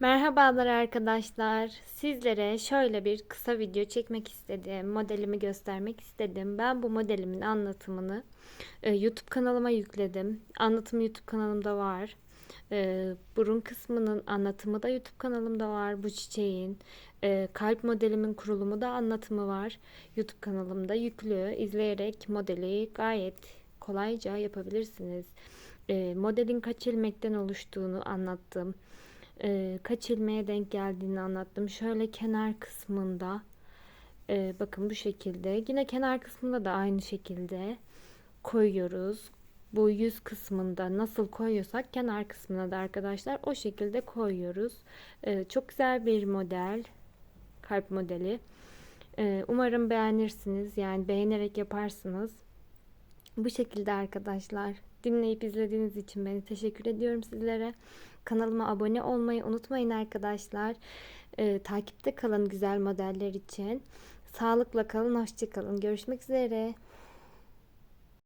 Merhabalar arkadaşlar. Sizlere şöyle bir kısa video çekmek istedim. Modelimi göstermek istedim. Ben bu modelimin anlatımını e, YouTube kanalıma yükledim. Anlatım YouTube kanalımda var. E, burun kısmının anlatımı da YouTube kanalımda var. Bu çiçeğin e, kalp modelimin kurulumu da anlatımı var. YouTube kanalımda yüklü. İzleyerek modeli gayet kolayca yapabilirsiniz. E, modelin kaç ilmekten oluştuğunu anlattım e, kaç denk geldiğini anlattım. Şöyle kenar kısmında e, bakın bu şekilde. Yine kenar kısmında da aynı şekilde koyuyoruz. Bu yüz kısmında nasıl koyuyorsak kenar kısmına da arkadaşlar o şekilde koyuyoruz. E, çok güzel bir model. Kalp modeli. E, umarım beğenirsiniz. Yani beğenerek yaparsınız. Bu şekilde arkadaşlar. Dinleyip izlediğiniz için beni teşekkür ediyorum sizlere. Kanalıma abone olmayı unutmayın arkadaşlar. Ee, takipte kalın güzel modeller için. Sağlıkla kalın, hoşçakalın. Görüşmek üzere.